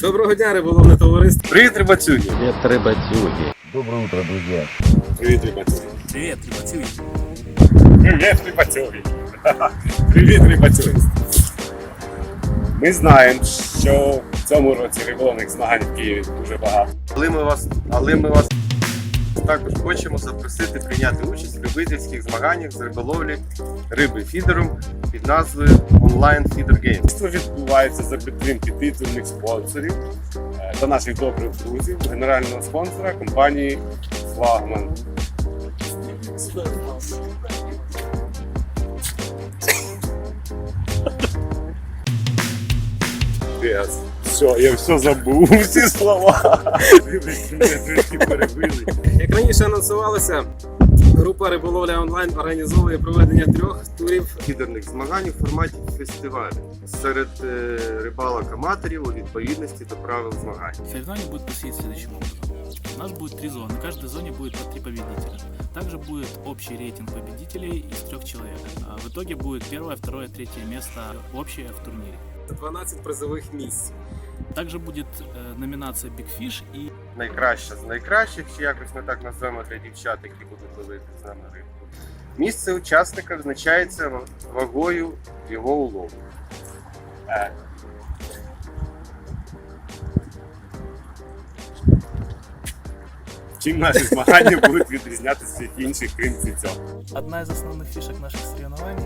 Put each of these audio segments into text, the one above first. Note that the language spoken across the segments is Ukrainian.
Доброго дня, риболовне товариство. Привіт, рибацюги. Привет, рыбатюги. Доброе утро, друзья. Привіт, рибацюги. Привет, ребятюги. Привіт, рибацюги. Привіт, рибацюги. Ми знаємо, що в цьому році риболовних змагань в Києві дуже багато. Але ми вас, але ми вас також хочемо запросити прийняти участь в любительських змаганнях з риболовлі риби фідером під назвою Online Feeder Games. Дійство відбувається за підтримки титульних спонсорів е, та наших добрих друзів, генерального спонсора компанії Флагман. Пес. Все, я все забув, всі слова. Вибачте, мене трішки перебили. Як раніше анонсувалося, група риболовля онлайн організовує проведення трьох турів Фідерних змагань у форматі фестивалю серед е, рибалок-аматорів у відповідності до правил змагань. Соревнование будет происходить следующим образом. У нас будет три зоны. В каждой зоне будет по три победителя. Также будет общий рейтинг победителей из трех человек. А В итоге будет первое, второе, третье место общее в турнире. 12 призових місць. Также будет э, номинация Big Fish и Найкраща з найкращих, чи якось ми так назвемо для дівчат, які будуть ловити з нами рибку. Місце учасника визначається ва- вагою його улову. Е, Чим наші змагання будуть відрізнятися від інших, крім цього? одна из основных фишек наших соревнований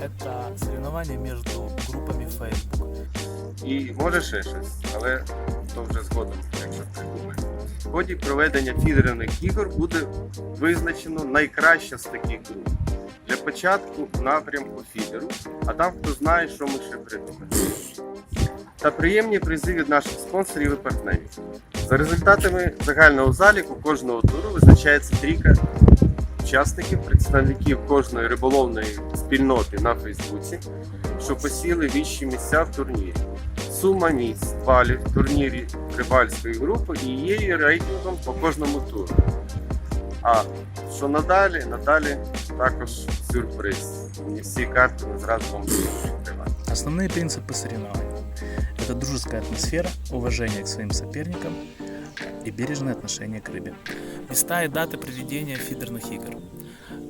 это соревнование между группами Facebook. І може ще щось, але то вже згодом, якщо придумаємо. В ході проведення фідерних ігор буде визначено найкраща з таких груп. Для початку напрямку фідеру, а там хто знає, що ми ще придумаємо. Та приємні призи від наших спонсорів і партнерів. За результатами загального заліку кожного туру визначається трійка учасників, представників кожної риболовної спільноти на Фейсбуці, що посіли вищі місця в турнірі. Сума місць балів в турнірі рибальської групи і її рейтингом по кожному туру. А що надалі? Надалі також сюрприз. Не всі карти ми зразу вам будемо відкривати. Основные принципы соревнований – это дружеская атмосфера, уважение к своим соперникам и бережное отношение к рыбе. Места и даты проведения фидерных игр.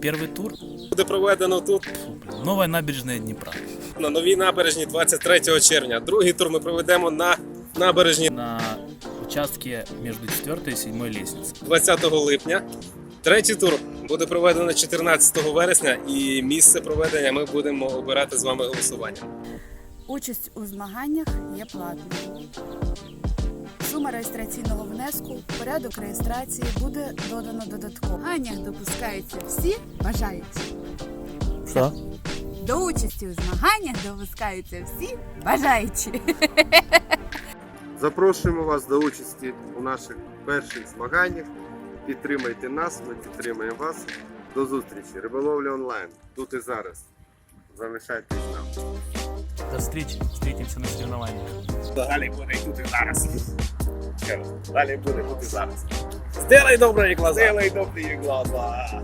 Первый тур Буде проведено тут фу, блин, новая набережная Днепра. на новій набережні 23 червня. Другий тур ми проведемо на набережні На участке между 4 и 7 лестницей. 20 липня. Третій тур буде проведено 14 вересня, і місце проведення ми будемо обирати з вами голосуванням. Участь у змаганнях є платною. Сума реєстраційного внеску, порядок реєстрації буде додано додатково. В змаганнях допускаються всі бажаючі. Что? До участі у змаганнях допускаються всі бажаючі. Запрошуємо вас до участі у наших перших змаганнях. Підтримайте нас, ми підтримаємо вас. До зустрічі. Риболовля онлайн. Тут і зараз. Залишайтесь з нами. До встречи. Встретимся на соревнованиях. Далі буде тут і зараз. Ще раз. Далі буде тут і зараз. Сделай добрі глаза. Сделай добрі глаза.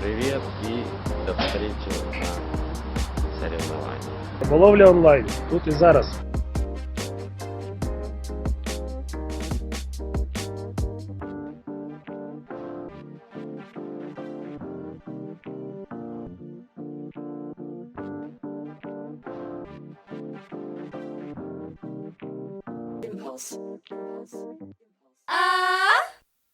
Привет и до встречи на соревнованиях. Риболовля онлайн. Тут і зараз. Impulse. А